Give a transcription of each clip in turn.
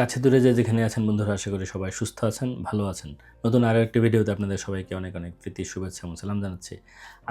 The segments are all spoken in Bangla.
কাছে দূরে যে যেখানে আছেন বন্ধুরা, আশা করি সবাই সুস্থ আছেন, ভালো আছেন। নতুন আরও একটি ভিডিওতে আপনাদের সবাইকে অনেক অনেক প্রীতি, শুভেচ্ছা এবং সালাম জানাচ্ছি।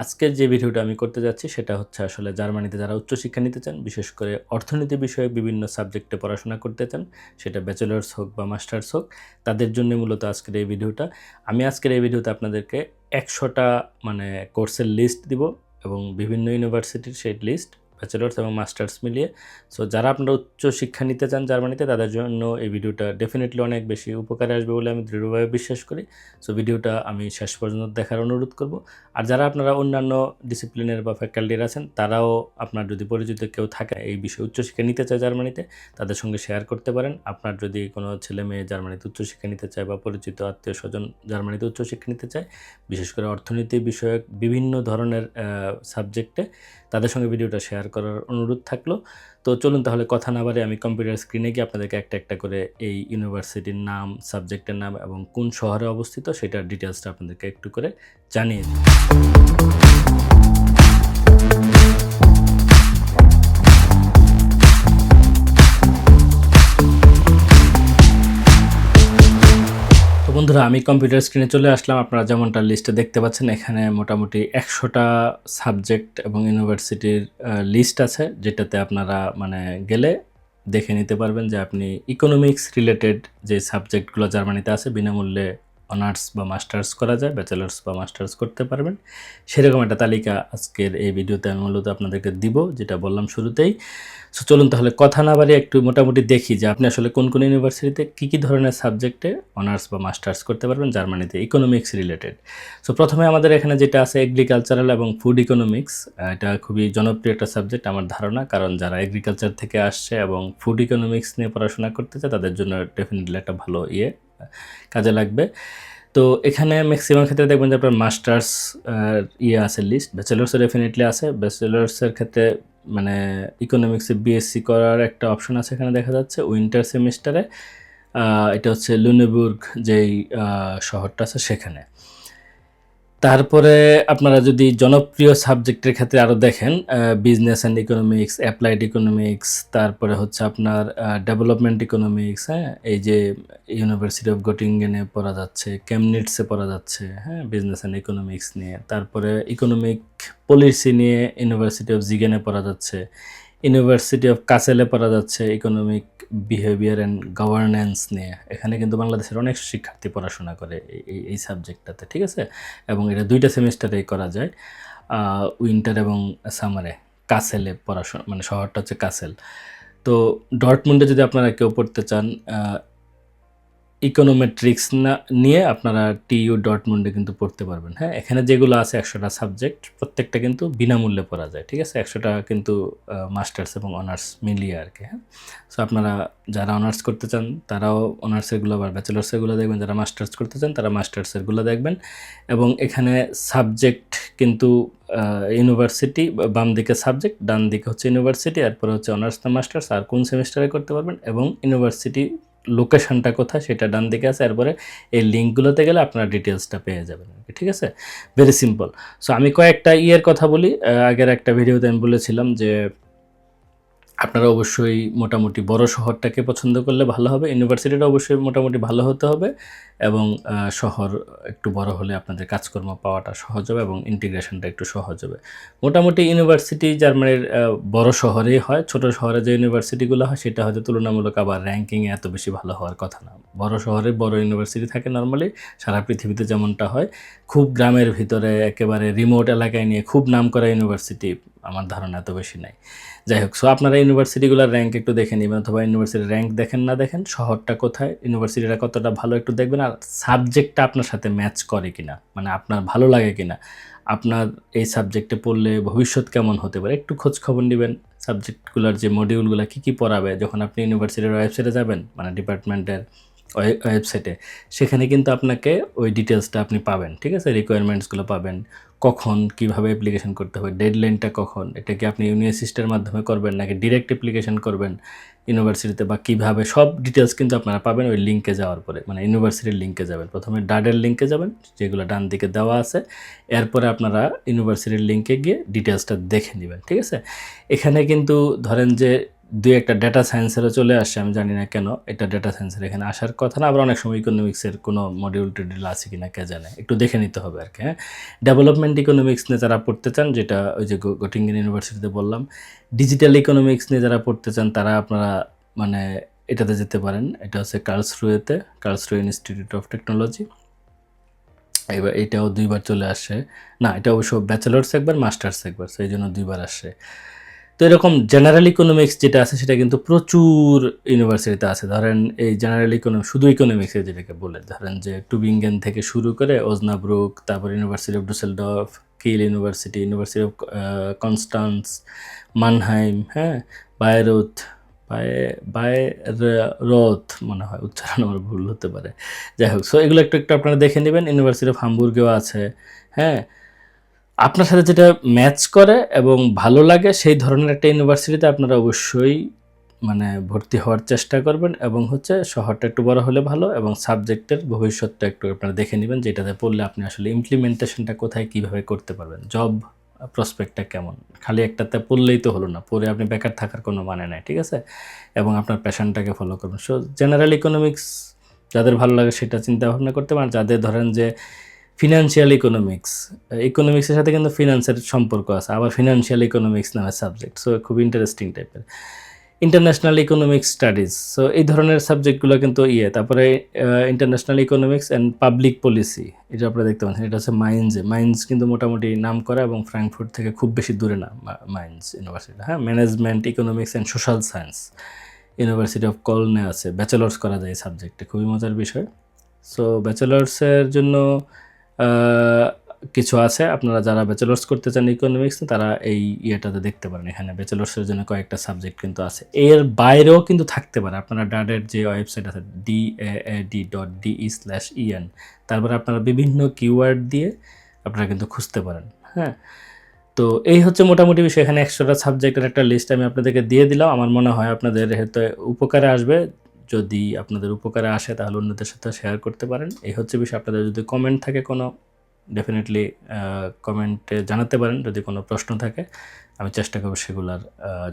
আজকের যে ভিডিওটা আমি করতে যাচ্ছি সেটা হচ্ছে আসলে জার্মানিতে যারা উচ্চশিক্ষা নিতে চান, বিশেষ করে অর্থনীতি বিষয়ে বিভিন্ন সাবজেক্টে পড়াশোনা করতে চান, সেটা ব্যাচেলার্স হোক বা মাস্টার্স হোক, তাদের জন্য মূলত আজকের এই ভিডিওটা। আমি আজকের এই ভিডিওতে আপনাদেরকে একশোটা মানে কোর্সের লিস্ট দিব এবং বিভিন্ন ইউনিভার্সিটির সেই লিস্ট ব্যাচেলার্স এবং মাস্টার্স মিলিয়ে। সো যারা আপনারা উচ্চ শিক্ষা নিতে চান জার্মানিতে, তাদের জন্য এই ভিডিওটা ডেফিনেটলি অনেক বেশি উপকারে আসবে বলে আমি দৃঢ়ভাবে বিশ্বাস করি। সো ভিডিওটা আমি শেষ পর্যন্ত দেখার অনুরোধ করব। আর যারা আপনারা অন্যান্য ডিসিপ্লিনের বা ফ্যাকাল্টির আছেন, তারাও আপনার যদি পরিচিত কেউ থাকে, এই বিষয়ে উচ্চশিক্ষা নিতে চায় জার্মানিতে, তাদের সঙ্গে শেয়ার করতে পারেন। আপনার যদি কোনো ছেলে মেয়ে জার্মানিতে উচ্চশিক্ষা নিতে চায় বা পরিচিত আত্মীয় স্বজন জার্মানিতে উচ্চশিক্ষা নিতে চায়, বিশেষ করে অর্থনীতি বিষয়ক বিভিন্ন ধরনের সাবজেক্টে তাদের সঙ্গে ভিডিওটা শেয়ার করার অনুরোধ থাকল। তো চলুন তাহলে কথা না বারে আমি কম্পিউটার স্ক্রিনে গিয়ে আপনাদেরকে একটা একটা করে এই ইউনিভার্সিটির নাম সাবজেক্টের নাম এবং কোন শহরে অবস্থিত সেটার ডিটেলসটা আপনাদেরকে একটু করে জানিয়ে দিই। বন্ধুরা, আমি কম্পিউটার স্ক্রিনে চলে আসলাম। আপনারা যেমনটা লিস্টে দেখতে পাচ্ছেন, এখানে মোটামুটি একশোটা সাবজেক্ট এবং ইউনিভার্সিটির লিস্ট আছে, যেটাতে আপনারা মানে গেলে দেখে নিতে পারবেন যে আপনি ইকোনমিক্স রিলেটেড যে সাবজেক্টগুলো জার্মানিতে আছে, বিনামূল্যে অনার্স বা মাস্টার্স করা যায়, ব্যাচেলার্স বা মাস্টার্স করতে পারবেন। সেরকম একটা তালিকা আজকের এই ভিডিওতে আমি মূলত আপনাদেরকে দিব, যেটা বললাম শুরুতেই। সো চলুন তাহলে কথা না বাড়িয়ে একটু মোটামুটি দেখি যে আপনি আসলে কোন কোন ইউনিভার্সিটিতে কী কী ধরনের সাবজেক্টে অনার্স বা মাস্টার্স করতে পারবেন, জার্মানিতে ইকোনমিক্স রিলেটেড সো প্রথমে আমাদের এখানে যেটা আছে এগ্রিকালচারাল এবং ফুড ইকোনমিক্স এটা খুবই জনপ্রিয় একটা সাবজেক্ট আমার ধারণা, কারণ যারা এগ্রিকালচার থেকে আসছে এবং ফুড ইকোনমিক্স নিয়ে পড়াশোনা করতে চায় তাদের জন্য ডেফিনেটলি একটা ভালো ইয়ে। কাজে লাগবে। তো এখানে ম্যাক্সিমাম ক্ষেত্রে দেখবেন যে আপনার মাস্টার্স ইয়ে আছে লিস্ট ব্যাচেলার্সও ডেফিনেটলি আছে। ব্যাচেলার্সের ক্ষেত্রে মানে ইকোনমিক্সে বিএসসি করার একটা অপশন আছে এখানে দেখা যাচ্ছে উইন্টার সেমিস্টারে এটা হচ্ছে লুনেবুর্গ যেই শহরটা আছে সেখানে। তারপরে আপনারা যদি জনপ্রিয় সাবজেক্টের ক্ষেত্রে আরও দেখেন business and economics applied economics তারপরে হচ্ছে আপনার ডেভেলপমেন্ট ইকোনমিক্স হ্যাঁ এই যে ইউনিভার্সিটি অফ গটিঙ্গেনে পড়া যাচ্ছে কেমনিটসে পড়া যাচ্ছে হ্যাঁ বিজনেস অ্যান্ড ইকোনমিক্স নিয়ে। তারপরে ইকোনমিক পলিসি নিয়ে ইউনিভার্সিটি অফ জিগেনে পড়া যাচ্ছে ইউনিভার্সিটি অফ কাসেলে পড়া যাচ্ছে ইকোনমিক বিহেভিয়ার অ্যান্ড গভর্নেন্স নিয়ে। এখানে কিন্তু বাংলাদেশের অনেক শিক্ষার্থী পড়াশোনা করে এই এই সাবজেক্টটাতে ঠিক আছে? এবং এটা দুইটা সেমিস্টারেই করা যায়। উইন্টার এবং সামারে কাসেলে পড়াশোনা মানে শহরটা হচ্ছে কাসেল। তো ডটমুন্ডে যদি আপনারা কেউ পড়তে চান ইকোনোমেট্রিক্স না নিয়ে আপনারা টিইউ ডটমুন্ডে কিন্তু পড়তে পারবেন। হ্যাঁ এখানে যেগুলো আছে একশোটা সাবজেক্ট প্রত্যেকটা কিন্তু বিনামূল্যে পড়া যায়, ঠিক আছে? একশোটা কিন্তু মাস্টার্স এবং অনার্স মিলিয়ে আর কি হ্যাঁ? সো আপনারা যারা অনার্স করতে চান, তারাও অনার্সেরগুলো আবার ব্যাচেলার্সেরগুলো দেখবেন, যারা মাস্টার্স করতে চান, তারা মাস্টার্সেরগুলো দেখবেন। এবং এখানে সাবজেক্ট কিন্তু ইউনিভার্সিটি বাম দিকে সাবজেক্ট ডান দিকে হচ্ছে ইউনিভার্সিটি এরপরে হচ্ছে অনার্স না মাস্টার্স আর কোন সেমিস্টারে করতে পারবেন? এবং ইউনিভার্সিটি লোকেশনটা কোথায় সেটা ডান দিকে আছে, এরপরে এই লিঙ্কগুলোতে গেলে আপনার ডিটেলসটা পেয়ে যাবেন ঠিক আছে? ভেরি সিম্পল সো আমি কয়েকটা ইয়ের কথা বলি। আগের একটা ভিডিওতে আমি বলেছিলাম যে আপনারা অবশ্যই মোটামুটি বড় শহরটাকে পছন্দ করলে ভালো হবে, ইউনিভার্সিটিটা অবশ্যই মোটামুটি ভালো হতে হবে এবং শহর একটু বড় হলে আপনাদের কাজকর্ম পাওয়াটা সহজ হবে এবং ইন্টিগ্রেশনটা একটু সহজ হবে। মোটামুটি ইউনিভার্সিটি জার্মানির বড় শহরেই হয়, ছোট শহরে যে ইউনিভার্সিটিগুলো হয় সেটা হয়তো তুলনামূলক আবার র্যাঙ্কিংয়ে এত বেশি ভালো হওয়ার কথা না। বড় শহরে বড় ইউনিভার্সিটি থাকে নর্মালি, সারা পৃথিবীতে যেমনটা হয়। খুব গ্রামের ভিতরে একেবারে রিমোট এলাকায় নিয়ে খুব নাম করা ইউনিভার্সিটি আমার ধারণা এত বেশি নাই। যাই হোক সো আপনারা ইউনিভার্সিটিগুলোর র্যাঙ্ক একটু দেখে নেবেন অথবা ইউনিভার্সিটির র্যাঙ্ক দেখেন না দেখেন, শহরটা কোথায়, ইউনিভার্সিটিটা কতটা ভালো একটু দেখবেন, আর সাবজেক্টটা আপনার সাথে ম্যাচ করে কিনা মানে আপনার ভালো লাগে কিনা, আপনার এই সাবজেক্টে পড়লে ভবিষ্যৎ কেমন হতে পারে, একটু খোঁজ খবর নেবেন সাবজেক্টগুলোর যে মডিউলগুলো কী কী পড়াবে, যখন আপনি ইউনিভার্সিটির ওয়েবসাইটে যাবেন মানে ডিপার্টমেন্টের ওয়েবসাইটে। সেখানে কিন্তু আপনাকে ওই ডিটেলসটা আপনি পাবেন, ঠিক আছে? রিকোয়ারমেন্টসগুলো পাবেন। কখন কীভাবে অ্যাপ্লিকেশন করতে হবে ডেডলাইনটা কখন, এটা কি আপনি ইউনিভার্সিস্টের মাধ্যমে করবেন নাকি ডিরেক্ট অ্যাপ্লিকেশন করবেন ইউনিভার্সিটিতে বা কীভাবে? সব ডিটেলস কিন্তু আপনারা পাবেন ওই লিঙ্কে যাওয়ার পরে মানে ইউনিভার্সিটির লিঙ্কে যাবেন। প্রথমে ডাডের লিঙ্কে যাবেন, যেগুলো ডান দিকে দেওয়া আছে। এরপরে আপনারা ইউনিভার্সিটির লিঙ্কে গিয়ে ডিটেলসটা দেখে নেবেন, ঠিক আছে? এখানে কিন্তু ধরেন যে দুই একটা ডেটা সায়েন্সেরও চলে আসছে আমি জানি না কেন এটা ডেটা সায়েন্সের এখানে আসার কথা না, আবার অনেক সময় ইকোনমিক্সের কোনো মডিউল টডিউল আছে কি না কে জানে, একটু দেখে নিতে হবে আর কি হ্যাঁ? ডেভেলপমেন্ট ইকোনমিক্স নিয়ে যারা পড়তে চান, যেটা ওই যে গটিঙ্গেন ইউনিভার্সিটিতে বললাম ডিজিটাল ইকোনমিক্স নিয়ে যারা পড়তে চান, তারা আপনারা মানে এটাতে যেতে পারেন, এটা হচ্ছে কার্লসরুয়েতে কার্লসরু ইনস্টিটিউট অফ টেকনোলজি এবার এটাও দুইবার চলে আসে, না, এটা অবশ্য ব্যাচেলার্স একবার মাস্টার্স একবার, সেই জন্য দুইবার আসে। তো এরকম জেনারেল ইকোনমিক্স যেটা আছে, সেটা কিন্তু প্রচুর ইউনিভার্সিটিতে আছে। ধরেন এই জেনারেল ইকোনমিক্স শুধু ইকোনমিক্সে যেটাকে বলে, ধরেন যে টুবিঙ্গেন থেকে শুরু করে ওজনাব্রুক তারপর university of Düsseldorf Kiel university university of Konstanz Mannheim হ্যাঁ বায়রুথ বায়ে বায়রথ মনে হয়, উচ্চারণ আমার ভুল হতে পারে। যাই হোক সো এগুলো একটু একটু আপনারা দেখে নেবেন। ইউনিভার্সিটি অফ হামবুর্গেও আছে হ্যাঁ আপনার সাথে যেটা ম্যাচ করে এবং ভালো লাগে, সেই ধরনের একটা ইউনিভার্সিটিতে আপনারা অবশ্যই মানে ভর্তি হওয়ার চেষ্টা করবেন এবং হচ্ছে শহরটা একটু বড় হলে ভালো এবং সাবজেক্টের ভবিষ্যৎটা একটু আপনারা দেখে নেবেন যেটাতে পড়লে আপনি আসলে ইমপ্লিমেন্টেশনটা কোথায় কীভাবে করতে পারবেন জব প্রসপেক্টটা কেমন? খালি একটাতে পড়লেই তো হলো না, পড়ে আপনি বেকার থাকার কোনো মানে নাই, ঠিক আছে? এবং আপনার প্যাশনটাকে ফলো করবেন। সো জেনারেল ইকোনমিক্স যাদের ভালো লাগে সেটা চিন্তা ভাবনা করতে পারেন। যাদের ধরেন যে ফিনান্সিয়াল ইকোনমিক্স ইকোনমিক্সের সাথে কিন্তু ফিনান্সের সম্পর্ক আছে, আবার ফিনান্সিয়াল ইকোনমিক্স নামে সাবজেক্ট সো খুব interesting type international economics studies so এই ধরনের সাবজেক্টগুলো কিন্তু ইয়ে তারপরে international economics and public policy এটা আপনারা দেখতে পাচ্ছেন, এটা হচ্ছে মাইন্সে মাইন্স কিন্তু মোটামুটি নাম করা এবং ফ্র্যাঙ্কফুর্ট থেকে খুব বেশি দূরে না মাইন্স ইউনিভার্সিটি হ্যাঁ? Management economics and social science university of কলনে আছে ব্যাচেলার্স করা যায় এই সাবজেক্টে খুবই মজার বিষয়। সো ব্যাচেলার্সের জন্য কিছু আছে, আপনারা যারা ব্যাচেলার্স করতে চান ইকোনমিক্স তারা এই ইয়েটাতে দেখতে পারেন। এখানে ব্যাচেলার্সের জন্য কয়েকটা সাবজেক্ট কিন্তু আছে। এর বাইরেও কিন্তু থাকতে পারে। আপনারা ডাডের যে ওয়েবসাইট আছে D A A D dot D D E slash E N তারপরে আপনারা বিভিন্ন কিওয়ার্ড দিয়ে আপনারা কিন্তু খুঁজতে পারেন হ্যাঁ? তো এই হচ্ছে মোটামুটি বিষয়। এখানে একশোটা সাবজেক্টের একটা লিস্ট আমি আপনাদেরকে দিয়ে দিলাম। আমার মনে হয় আপনাদের হয়তো উপকারে আসবে। যদি আপনাদের উপকারে আসে, তাহলে অন্যদের সাথে শেয়ার করতে পারেন। এই হচ্ছে বিষয়। আপনাদের যদি কমেন্ট থাকে কোনো ডেফিনেটলি কমেন্টে জানাতে পারেন। যদি কোনো প্রশ্ন থাকে, আমি চেষ্টা করব সেগুলোর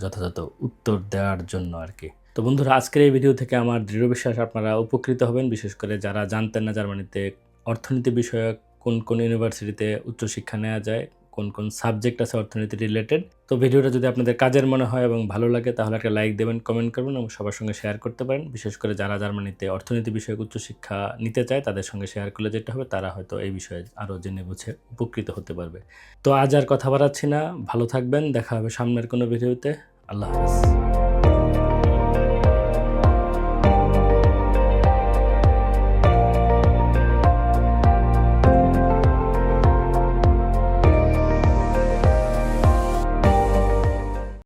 যথাযথ উত্তর দেওয়ার জন্য আর কি তো বন্ধুরা, আজকের এই ভিডিও থেকে আমার দৃঢ় বিশ্বাস আপনারা উপকৃত হবেন। বিশেষ করে যারা জানতেন না জার্মানিতে অর্থনীতি বিষয়ক কোন কোন ইউনিভার্সিটিতে উচ্চশিক্ষা নেওয়া যায় কোন কোন সাবজেক্ট আছে অর্থনীতি রিলেটেড তো ভিডিওটা যদি আপনাদের কাজের মনে হয় এবং ভালো লাগে, তাহলে একটা লাইক দেবেন কমেন্ট করবেন এবং সবার সঙ্গে শেয়ার করতে পারেন। বিশেষ করে যারা জার্মানিতে অর্থনীতি বিষয়ক উচ্চশিক্ষা নিতে চায়, তাদের সঙ্গে শেয়ার করলে যেটা হবে, তারা হয়তো এই বিষয়ে আরও জেনে বুঝে উপকৃত হতে পারবে। তো আজ আর কথা বাড়াচ্ছি না। ভালো থাকবেন। দেখা হবে সামনের কোনো ভিডিওতে। আল্লাহ হাফেজ।